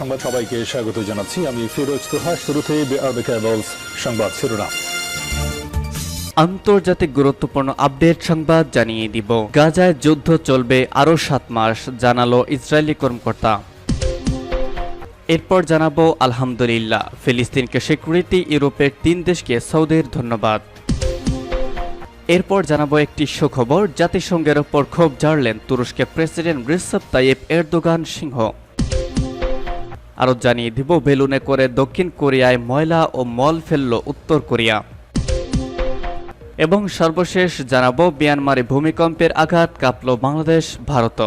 সংবাদ সবাইকে স্বাগত জানাচ্ছি। আমি ফিরোজ তোহা শুরুতে সংবাদ শিরোনাম। আন্তর্জাতিক গুরুত্বপূর্ণ আপডেট সংবাদ জানিয়ে দিব। গাজায় যুদ্ধ চলবে আরও সাত মাস, জানালো ইসরায়েলি কর্মকর্তা। এরপর জানাব আলহামদুলিল্লাহ, ফিলিস্তিনকে স্বীকৃতি ইউরোপের তিন দেশকে সৌদের ধন্যবাদ। এরপর জানাব একটি সুখবর, জাতিসংঘের ওপর ক্ষোভ ঝাড়লেন তুরস্কের প্রেসিডেন্ট রিসেপ তাইয়েব এরদোগান সিংহ। আরও জানিয়ে দিব, বেলুনে করে দক্ষিণ কোরিয়ায় ময়লা ও মল ফেলল উত্তর কোরিয়া। এবং সর্বশেষ জানাব, মিয়ানমারে ভূমিকম্পের আঘাত কাঁপল বাংলাদেশ ভারত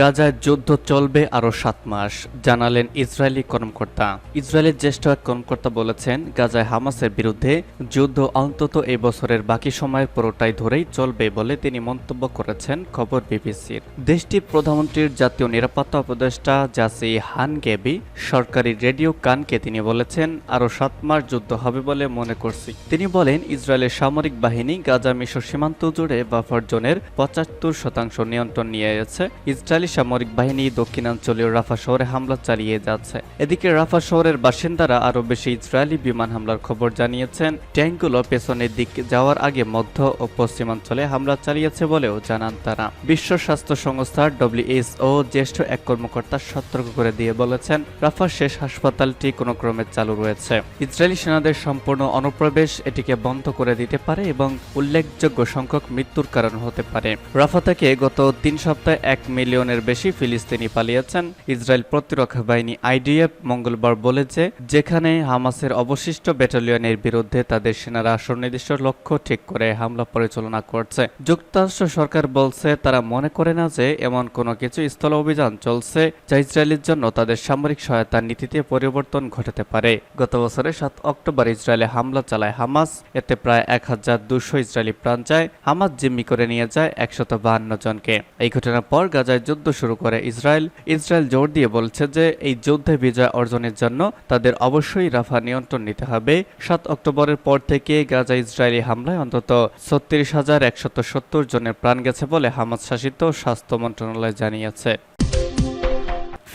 গাজায় যুদ্ধ চলবে আরও সাত মাস, জানালেন ইসরায়েলি কর্মকর্তা। ইসরায়েলের জ্যেষ্ঠ এক কর্মকর্তা বলেছেন, গাজায় হামাসের বিরুদ্ধে যুদ্ধ অন্তত এই বছরের বাকি সময়ের পুরোটাই ধরেই চলবে বলে তিনি মন্তব্য করেছেন খবর বিবিসির। দেশটির প্রধানমন্ত্রীর জাতীয় নিরাপত্তা উপদেষ্টা জাসি হানগেবি সরকারি রেডিও কানকে তিনি বলেছেন, আরও সাত মাস যুদ্ধ হবে বলে মনে করছি। তিনি বলেন, ইসরায়েলের সামরিক বাহিনী গাজা মিশর সীমান্ত জুড়ে বাফার জোনের পঁচাত্তর শতাংশ নিয়ন্ত্রণ নিয়ে গেছে ইসরায়েলি সামরিক বাহিনী দক্ষিণাঞ্চলীয় রাফা শহরে হামলা চালিয়ে যাচ্ছে। এদিকে রাফা শহরের বাসিন্দারা আরও বেশি ইসরায়েলি বিমান হামলার খবর জানিয়েছেন। ট্যাঙ্কগুলো পেছনের দিকে যাওয়ার আগে মধ্য ও পশ্চিমাঞ্চলে হামলা চালিয়েছে বলেও জানান তারা। বিশ্ব স্বাস্থ্য সংস্থার ডব্লিউএসও জ্যেষ্ঠ এক কর্মকর্তা সতর্ক করে দিয়ে বলেছেন রাফার শেষ হাসপাতালটি কোনো ক্রমে চালু রয়েছে। ইসরায়েলি সেনাদের সম্পূর্ণ অনুপ্রবেশ এটিকে বন্ধ করে দিতে পারে এবং উল্লেখযোগ্য সংখ্যক মৃত্যুর কারণ হতে পারে। রাফা থেকে গত তিন সপ্তাহে এক মিলিয়নের বেশি ফিলিস্তিনি পালিয়েছেন। ইসরায়েল প্রতিরক্ষা বাহিনী আইডিএফ মঙ্গলবার বলেছে, যেখানে হামাসের অবশিষ্ট ব্যাটালিয়নের বিরুদ্ধে তাদের সেনারা সুনির্দিষ্ট লক্ষ্য ঠিক করে হামলা পরিচালনা করছে। যুক্তরাষ্ট্র সরকার বলছে, তারা মনে করে না যে এমন কোনো কিছু স্থল অভিযান চলছে যা ইসরায়েলের জন্য তাদের সামরিক সহায়তার নীতিতে পরিবর্তন ঘটাতে পারে। গত বছরের সাত অক্টোবর ইসরায়েলে হামলা চালায় হামাস। এতে প্রায় এক হাজার দুশো ইসরায়েলি প্রাণ যায়। হামাস জিম্মি করে নিয়ে যায় একশত বাহান্ন জনকে। এই ঘটনার পর গাজায় শুরু করে ইসরায়েল। ইসরায়েল জোর দিয়ে বলছে যে, এই যুদ্ধে বিজয় অর্জনের জন্য তাদের অবশ্যই রাফা নিয়ন্ত্রণ নিতে হবে। সাত অক্টোবরের পর থেকে গাজা ইসরায়েলি হামলায় অন্তত ছত্রিশ হাজার একশত সত্তর জনের প্রাণ গেছে বলে হামাদ শাসিত স্বাস্থ্য মন্ত্রণালয় জানিয়েছে।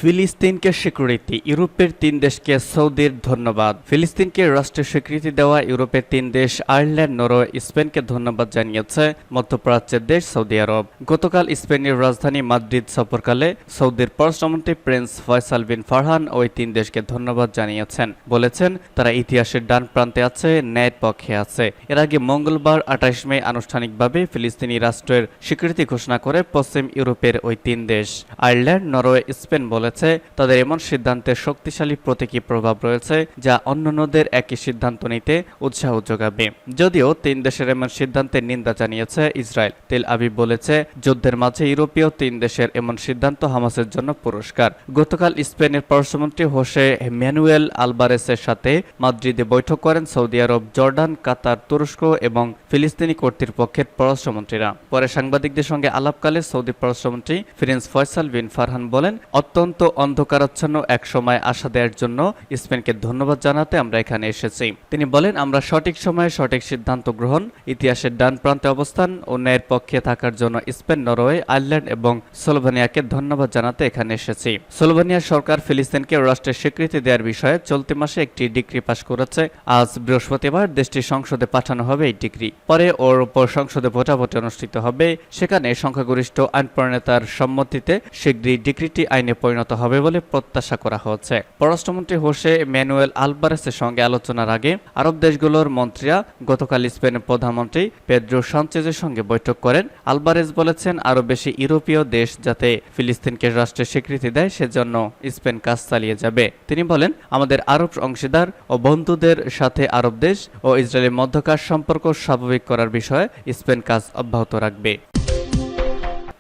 ফিলিস্তিনকে স্বীকৃতি, ইউরোপের তিন দেশকে সৌদির ধন্যবাদ। ফিলিস্তিনকে রাষ্ট্রের স্বীকৃতি দেওয়া ইউরোপের তিন দেশ, আয়ারল্যান্ড, নরওয়ে, স্পেনকে ধন্যবাদ জানিয়েছে মধ্যপ্রাচ্যের দেশ সৌদি আরব। গতকাল স্পেনের রাজধানী মাদ্রিদ সফরকালে সৌদির পররাষ্ট্রমন্ত্রী প্রিন্স ফয়সাল বিন ফারহান ওই তিন দেশকে ধন্যবাদ জানিয়েছেন। বলেছেন, তারা ইতিহাসের ডান প্রান্তে আছে, ন্যায়ের পক্ষে আছে। এর আগে মঙ্গলবার আঠাশ মে আনুষ্ঠানিকভাবে ফিলিস্তিনি রাষ্ট্রের স্বীকৃতি ঘোষণা করে পশ্চিম ইউরোপের ওই তিন দেশ, আয়ারল্যান্ড, নরওয়ে, স্পেন বলেছে। তাদের এমন সিদ্ধান্তের শক্তিশালী প্রতীকী প্রভাব রয়েছে যা অন্যান্যদের একই সিদ্ধান্ত নিতে উৎসাহ যোগাবে। যদিও তিন দেশের এমন সিদ্ধান্তের নিন্দা জানিয়েছে ইসরায়েল। তেল আবিব বলেছে, যুদ্ধের মাঝে ইউরোপীয় তিন দেশের এমন সিদ্ধান্ত হামাসের জন্য পুরস্কার। গতকাল স্পেনের পররাষ্ট্রমন্ত্রী হোসে ম্যানুয়েল আলবারেসের সাথে মাদ্রিদে বৈঠক করেন সৌদি আরব, জর্ডান, কাতার, তুরস্ক এবং ফিলিস্তিনি কর্তৃপক্ষের পররাষ্ট্রমন্ত্রীরা। পরে সাংবাদিকদের সঙ্গে আলাপকালে সৌদি পররাষ্ট্রমন্ত্রী ফিরেন্স ফয়সাল বিন ফারহান বলেন, অত্যন্ত অন্ধকারাচ্ছন্ন এক সময় আশা দেওয়ার জন্য স্পেনকে ধন্যবাদ জানাতে আমরা এখানে এসেছি। তিনি বলেন, আমরা সঠিক সময়ে সঠিক সিদ্ধান্ত গ্রহণ, ইতিহাসের ডান প্রান্তে অবস্থান ও ন্যায়ের পক্ষে থাকার জন্য স্পেন, নরওয়ে, আয়ারল্যান্ড এবং সোলোভানিয়াকে ধন্যবাদ জানাতে এখানে এসেছি। সোলোভানিয়ার সরকার ফিলিস্তিনকে রাষ্ট্রের স্বীকৃতি দেওয়ার বিষয়ে চলতি মাসে একটি ডিগ্রি পাশ করেছে। আজ বৃহস্পতিবার দেশটির সংসদে পাঠানো হবে এই ডিগ্রি। পরে ওর উপর সংসদে ভোটাভুটি অনুষ্ঠিত হবে। সেখানে সংখ্যাগরিষ্ঠ আইন প্রণেতার সম্মতিতে শীঘ্রই ডিগ্রিটি আইনে পরিণত হবে বলে প্রত্যাশা করা হচ্ছে। পররাষ্ট্রমন্ত্রী হোসে ম্যানুয়েল আলবারেসের সঙ্গে আলোচনার আগে আরব দেশগুলোর মন্ত্রীরা গতকাল স্পেনের প্রধানমন্ত্রী পেদ্রো সানচেজের সঙ্গে বৈঠক করেন। আলবারেজ বলেছেন, আরও বেশি ইউরোপীয় দেশ যাতে ফিলিস্তিনকে রাষ্ট্রের স্বীকৃতি দেয়, সেজন্য স্পেন কাজ চালিয়ে যাবে। তিনি বলেন, আমাদের আরব অংশীদার ও বন্ধুদের সাথে আরব দেশ ও ইসরায়েলের মধ্যকার সম্পর্ক স্বাভাবিক করার বিষয়ে স্পেন কাজ অব্যাহত রাখবে।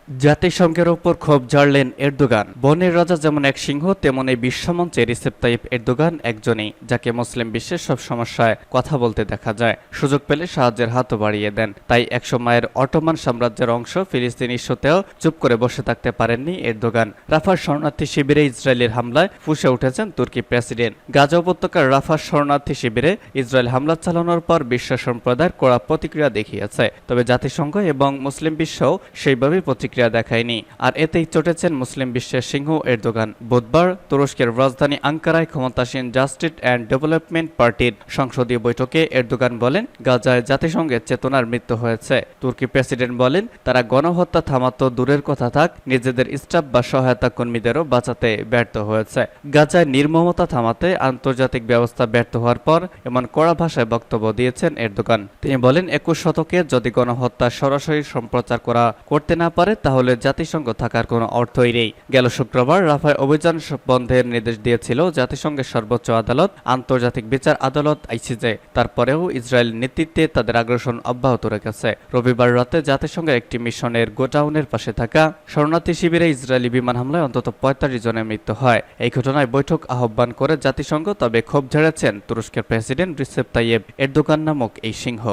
জাতিসংঘের ওপর ক্ষোভ ঝাড়লেন এরদোগান। বনের রাজা যেমন এক সিংহ তেমন এই বিশ্বমঞ্চে রিসেপ তাইপ এরদোগান একজনই, যাকে মুসলিম বিশ্বের সব সমস্যায় কথা বলতে দেখা যায়। সুযোগ পেলে সাহায্যের হাতও বাড়িয়ে দেন। তাই একসময়ের অটোমান সাম্রাজ্যের অংশ ফিলিস্তিন ইস্যুতেও চুপ করে বসে থাকতে পারেননি এরদোগান। রাফার শরণার্থী শিবিরে ইসরায়েলের হামলায় ফুসে উঠেছেন তুর্কি প্রেসিডেন্ট। গাজা উপত্যকার রাফার শরণার্থী শিবিরে ইসরায়েল হামলা চালানোর পর বিশ্ব সম্প্রদায়ের কড়া প্রতিক্রিয়া দেখিয়েছে। তবে জাতিসংঘ এবং মুসলিম বিশ্বও সেইভাবেই প্রতিক্রিয়া প্রতিক্রিয়া দেখায়নি। আর এতেই চটেছেন মুসলিম বিশ্বের সিংহ এরদোগান। বুধবার তুরস্কের রাজধানী আঙ্কারায় ক্ষমতাসীন জাস্টিস অ্যান্ড ডেভেলপমেন্ট পার্টির সংসদীয় বৈঠকে এরদোগান বলেন, গাজায় জাতিসংঘের চেতনার মৃত্যু হয়েছে। তুর্কি প্রেসিডেন্ট বলেন, তারা গণহত্যা থামাতো দূরের কথা থাক, নিজেদের স্টাফ বা সহায়তা কর্মীদেরও বাঁচাতে ব্যর্থ হয়েছে। গাজায় নির্মমতা থামাতে আন্তর্জাতিক ব্যবস্থা ব্যর্থ হওয়ার পর এমন কড়া ভাষায় বক্তব্য দিয়েছেন এরদোগান। তিনি বলেন, একুশ শতকে যদি গণহত্যা সরাসরি সম্প্রচার করা করতে না পারে তাহলে জাতিসংঘ থাকার কোনো অর্থই নেই। গেল শুক্রবার রাফায় অভিযান বন্ধের নির্দেশ দিয়েছিল জাতিসংঘের সর্বোচ্চ আদালত, আন্তর্জাতিক বিচার আদালত আইসিজে। তারপরেও ইসরায়েল নেতৃত্বে তাদের আগ্রাসন অব্যাহত রেখেছে। রবিবার রাতে জাতিসংঘের একটি মিশনের গোডাউনের পাশে থাকা শরণার্থী শিবিরে ইসরায়েলি বিমান হামলায় অন্তত পঁয়তাল্লিশ জনের মৃত্যু হয়। এই ঘটনায় বৈঠক আহ্বান করে জাতিসংঘ তবে ক্ষোভ ঝেড়েছেন তুরস্কের প্রেসিডেন্ট রিসেপ তাইয়েব এরদোগান নামক এই সিংহ।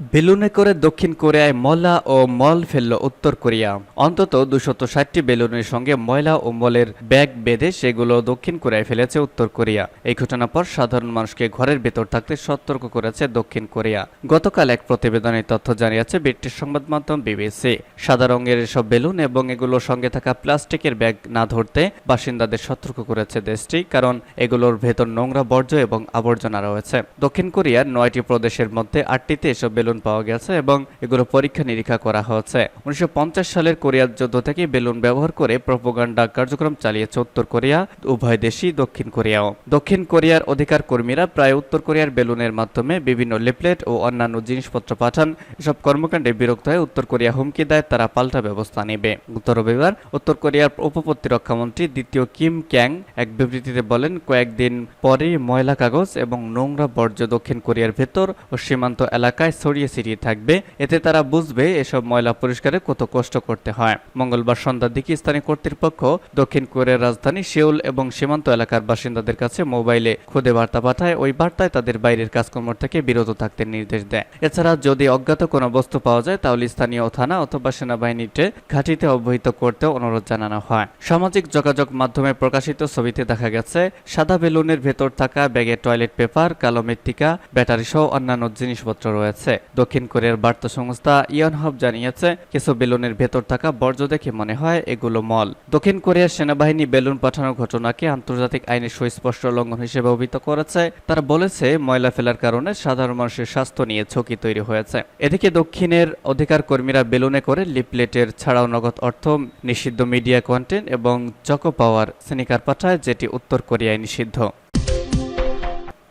বেলুনে করে দক্ষিণ কোরিয়ায় ময়লা ও মল ফেলল উত্তর কোরিয়া। অন্তত দুশত ষাটটি বেলুনের সঙ্গে ময়লা ও মলের ব্যাগ বেঁধে সেগুলো দক্ষিণ কোরিয়ায় ফেলেছে উত্তর কোরিয়া। এই ঘটনার পর সাধারণ মানুষকে ঘরের ভেতর থাকতে সতর্ক করেছে দক্ষিণ কোরিয়া। গতকাল এক প্রতিবেদনে তথ্য জানিয়েছে, ব্রিটিশ সংবাদ মাধ্যম বিবিসি। সাদা রঙের এসব বেলুন এবং এগুলোর সঙ্গে থাকা প্লাস্টিকের ব্যাগ না ধরতে বাসিন্দাদের সতর্ক করেছে দেশটি, কারণ এগুলোর ভেতর নোংরা বর্জ্য এবং আবর্জনা রয়েছে। দক্ষিণ কোরিয়ার নয়টি প্রদেশের মধ্যে আটটিতে এসব বেলুন পাওয়া গেছে এবং এগুলো পরীক্ষা নিরীক্ষা করা হয়েছে। উনিশশো সালের কোরিয়ার যুদ্ধ থেকে বেলুন ব্যবহার করে প্রপোগান্ডা কার্যক্রম চালিয়েছে উত্তর কোরিয়া, উভয় দেশই দক্ষিণ কোরিয়াও। দক্ষিণ কোরিয়ার অধিকার কর্মীরা প্রায় উত্তর কোরিয়ার বেলুনের মাধ্যমে বিভিন্ন লিফলেট ও অন্যান্য জিনিসপত্র পাঠান। এসব কর্মকাণ্ডে বিরক্ত হয়ে উত্তর কোরিয়া হুমকি দেয়, তারা পাল্টা ব্যবস্থা নেবে। গত রবিবার উত্তর কোরিয়ার উপপ্রতিরক্ষামন্ত্রী দ্বিতীয় কিম ক্যাং এক বিবৃতিতে বলেন, কয়েকদিন পরেই ময়লা কাগজ এবং নোংরা বর্জ্য দক্ষিণ কোরিয়ার ভেতর ও সীমান্ত এলাকায় ছিটিয়ে থাকবে। এতে তারা বুঝবে এসব ময়লা পরিষ্কারে কত কষ্ট করতে হয়। মঙ্গলবার সন্ধ্যার দিকে স্থানীয় কর্তৃপক্ষ দক্ষিণ কোরিয়ার রাজধানী সেউল এবং সীমান্ত এলাকার বাসিন্দাদের কাছে মোবাইলে খুদে বার্তা পাঠায়। ওই বার্তায় তাদের বাইরের কাজকর্ম থেকে বিরত থাকতে নির্দেশ দেয়। এছাড়া যদি অজ্ঞাত কোনো বস্তু পাওয়া যায়, তাহলে স্থানীয় থানা অথবা সেনাবাহিনীতে ঘাঁটিতে অবহিত করতে অনুরোধ জানানো হয়। সামাজিক যোগাযোগ মাধ্যমে প্রকাশিত ছবিতে দেখা গেছে, সাদা বেলুনের ভেতর থাকা ব্যাগে টয়লেট পেপার, কালো মৃত্তিকা, ব্যাটারি সহ অন্যান্য জিনিসপত্র রয়েছে। দক্ষিণ কোরিয়ার বার্তা সংস্থা ইয়নহব জানিয়েছে, কিছু বেলুনের ভেতর থাকা বর্জ্য দেখে মনে হয় এগুলো মল। দক্ষিণ কোরিয়ার সেনাবাহিনী বেলুন পাঠানোর ঘটনাকে আন্তর্জাতিক আইনের সুস্পষ্ট লঙ্ঘন হিসেবে অভিহিত করেছে। তারা বলেছে, ময়লা ফেলার কারণে সাধারণ মানুষের স্বাস্থ্য নিয়ে ঝুঁকি তৈরি হয়েছে। এদিকে দক্ষিণের অধিকার কর্মীরা বেলুনে করে লিপলেটের ছাড়াও নগদ অর্থ, নিষিদ্ধ মিডিয়া কন্টেন্ট এবং চকো পাওয়ার স্নিকার পাঠায়, যেটি উত্তর কোরিয়ায় নিষিদ্ধ।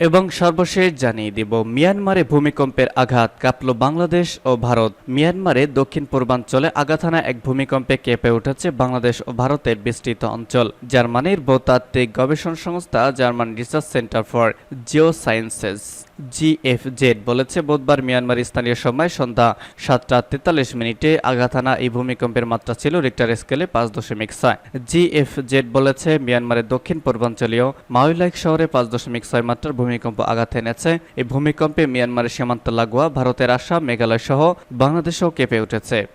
এবং সর্বশেষ জানিয়ে দিব, মিয়ানমারে ভূমিকম্পের আঘাত কাঁপল বাংলাদেশ ও ভারত। মিয়ানমারে দক্ষিণ পূর্বাঞ্চলে আগাথানা এক ভূমিকম্পে কেঁপে উঠেছে বাংলাদেশ ও ভারতের বিস্তৃত অঞ্চল। জার্মানির ভূতাত্ত্বিক গবেষণা সংস্থা German research centre for geosciences GFZ বলেছে, বুধবার মিয়ানমার স্থানীয় সময় সন্ধ্যা সাতটা তেতাল্লিশ মিনিটে আঘাত হানা এই ভূমিকম্পের মাত্রা ছিল রিক্টার স্কেলে পাঁচ দশমিক ছয়। জিএফজেড বলেছে, মিয়ানমারের দক্ষিণ পূর্বাঞ্চলীয় মাউইলাইক শহরে পাঁচ দশমিক ছয় মাত্রার ভূমিকম্প আঘাত এনেছে। এই ভূমিকম্পে মিয়ানমারের সীমান্ত লাগোয়া ভারতের আসাম, মেঘালয় সহ বাংলাদেশেও কেঁপে উঠেছে।